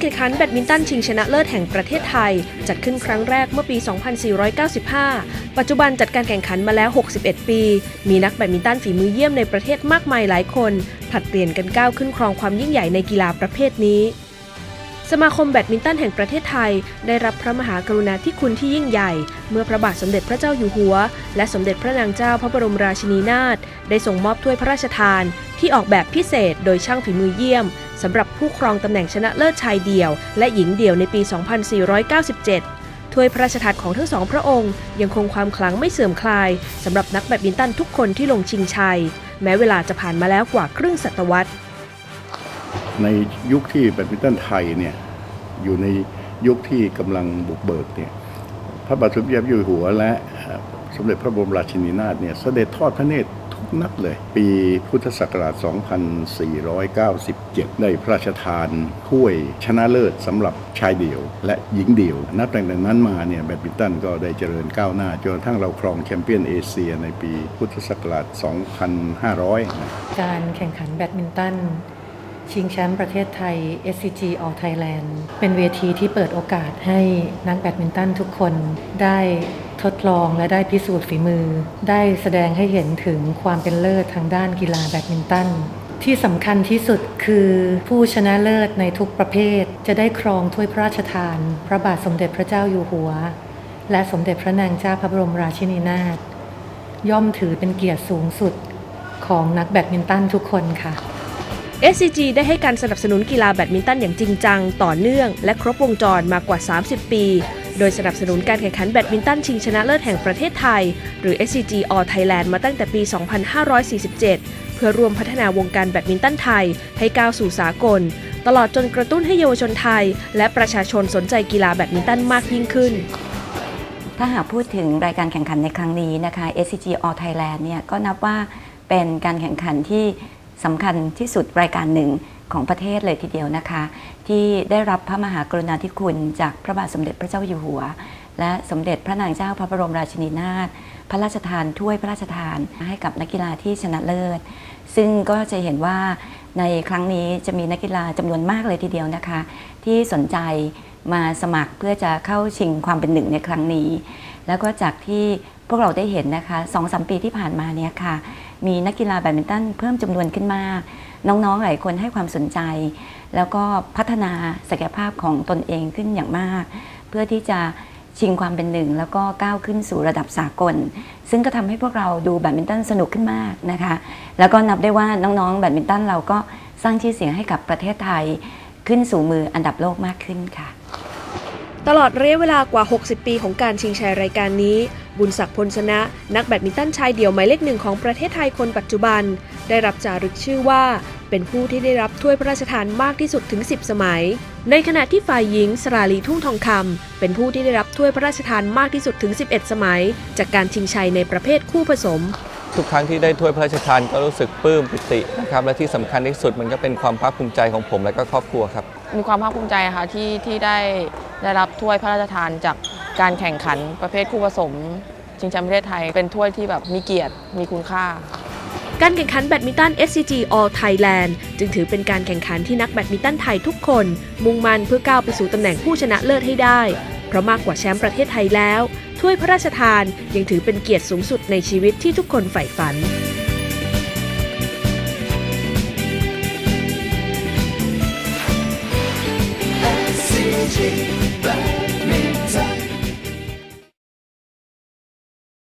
แข่งขันแบดมินตันชิงชนะเลิศแห่งประเทศไทย จัดขึ้นครั้งแรกเมื่อปี 2495 ปัจจุบันจัดการแข่งขันมาแล้ว 61 ปี มีนักแบดมินตันฝีมือเยี่ยมในประเทศมากมายหลายคน ผลัดเปลี่ยนกันก้าวขึ้นครองความยิ่งใหญ่ในกีฬาประเภทนี้ สมาคมแบดมินตันแห่งประเทศไทย ได้รับพระมหากรุณาธิคุณที่ยิ่งใหญ่ เมื่อพระบาทสมเด็จพระเจ้าอยู่หัว และสมเด็จพระนางเจ้าพระบรมราชินีนาถได้ส่งมอบถ้วยพระราชทาน ที่ออกแบบพิเศษโดยช่างฝีมือเยี่ยมสำหรับผู้ครองตำแหน่งชนะเลิศชายเดี่ยว และหญิงเดี่ยวในปี 2497ถ้วยพระราชทานของทั้งสองพระองค์ ยังคงความขลังไม่เสื่อมคลายสำหรับนักแบดมินตันทุกคนที่ลงชิงชัย แม้เวลาจะผ่านมาแล้วกว่าครึ่งศตวรรษ ในยุคที่แบดมินตันไทยเนี่ยอยู่ในยุคที่กำลังบุกเบิกเนี่ยพระบาทสมเด็จพระเจ้าอยู่หัวและสมเด็จพระบรมราชินีนาถเนี่ยเสด็จทอดพระเนตรทุกนัดเลย ปีพุทธศักราช 2497 ได้พระราชทานถ้วยชนะเลิศสำหรับชายเดี่ยว และหญิงเดี่ยว นับตั้งแต่นั้นมาเนี่ยแบดมินตันก็ได้เจริญก้าวหน้า จนกระทั่งเราครองแชมเปี้ยนเอเชียในปีพุทธศักราช 2500นะการแข่งขันแบดมินตัน ชิงแชมป์ประเทศไทย SCG All Thailand เป็นเวทีที่เปิดโอกาสให้นักแบดมินตันทุกคนได้ทดลองและได้พิสูจน์ฝีมือ ได้แสดงให้เห็นถึงความเป็นเลิศทางด้านกีฬาแบดมินตันที่สำคัญที่สุดคือผู้ชนะเลิศในทุกประเภท จะได้ครองถ้วยพระราชทาน พระบาทสมเด็จพระเจ้าอยู่หัว และสมเด็จพระนางเจ้าพระบรมราชินีนาถย่อมถือเป็นเกียรติสูงสุดของนักแบดมินตันทุกคนค่ะ SCG ได้ให้การสนับสนุนกีฬาแบดมินตันอย่างจริงจัง ต่อเนื่อง และครบวงจรมากว่า 30 ปี โดยสนับสนุนการแข่งขันแบดมินตันชิงชนะเลิศแห่งประเทศไทย หรือ SCG All Thailand มาตั้งแต่ปี 2547 เพื่อร่วมพัฒนาวงการแบดมินตันไทย ให้ก้าวสู่สากล ตลอดจนกระตุ้นให้เยาวชนไทย และประชาชนสนใจกีฬาแบดมินตันมากยิ่งขึ้นถ้าหากพูดถึงรายการแข่งขันในครั้งนี้นะคะ SCG All Thailand เนี่ยก็นับว่าเป็นการแข่งขันที่ สำคัญที่สุดรายการหนึ่งของประเทศเลยทีเดียวนะคะ ที่ได้รับพระมหากรุณาธิคุณจากพระบาทสมเด็จพระเจ้าอยู่หัว และสมเด็จพระนางเจ้าพระบรมราชินีนาถพระราชทานถ้วยพระราชทานให้กับนักกีฬาที่ชนะเลิศ ซึ่งก็จะเห็นว่าในครั้งนี้จะมีนักกีฬาจำนวนมากเลยทีเดียวนะคะ ที่สนใจมาสมัครเพื่อจะเข้าชิงความเป็นหนึ่งในครั้งนี้ แล้วก็จากที่พวกเราได้เห็นนะคะสองสามปีที่ผ่านมาเนี่ยค่ะ มีนักกีฬาแบดมินตันเพิ่มจำนวนขึ้นมาก น้องๆหลายคนให้ความสนใจ แล้วก็พัฒนาศักยภาพของตนเองขึ้นอย่างมาก เพื่อที่จะชิงความเป็นหนึ่ง แล้วก็ก้าวขึ้นสู่ระดับสากล ซึ่งก็ทำให้พวกเราดูแบดมินตันสนุกขึ้นมากนะคะ แล้วก็นับได้ว่าน้องๆแบดมินตันเราก็สร้างชื่อเสียงให้กับประเทศไทย ขึ้นสู่มืออันดับโลกมากขึ้นค่ะ ตลอดระยะเวลากว่า 60 ปีของการชิงชัยรายการนี้ บุญศักดิ์พลชนะ นักแบดมินตันชายเดี่ยวหมายเลขหนึ่งของประเทศไทยคนปัจจุบัน ได้รับจารึกชื่อว่า เป็นผู้ที่ได้รับถ้วยพระราชทานมากที่สุดถึง 10 สมัย ในขณะที่ฝ่ายหญิงสราลีทุ่งทองคำเป็นผู้ที่ได้รับถ้วยพระราชทานมากที่สุดถึง 11 สมัย จากการชิงชัยในประเภทคู่ผสม ทุกครั้งที่ได้ถ้วยพระราชทานก็รู้สึกปลื้มปิตินะครับและที่สำคัญที่สุดมันก็เป็นความภาคภูมิใจของผมและก็ครอบครัวครับมีความภาคภูมิใจค่ะที่ที่ได้ได้รับถ้วยพระราชทานจากการแข่งขันประเภทคู่ผสมชิงแชมป์ประเทศไทยเป็นถ้วยที่แบบมีเกียรติมีคุณค่า การแข่งขันแบดมินตัน SCG All Thailand จึงถือเป็นการแข่งขันที่นักแบดมินตันไทยทุกคน มุ่งมั่นเพื่อก้าวไปสู่ตำแหน่งผู้ชนะเลิศให้ได้ เพราะมากกว่าแชมป์ประเทศไทยแล้ว ถ้วยพระราชทานยังถือเป็นเกียรติสูงสุดในชีวิตที่ทุกคนใฝ่ฝัน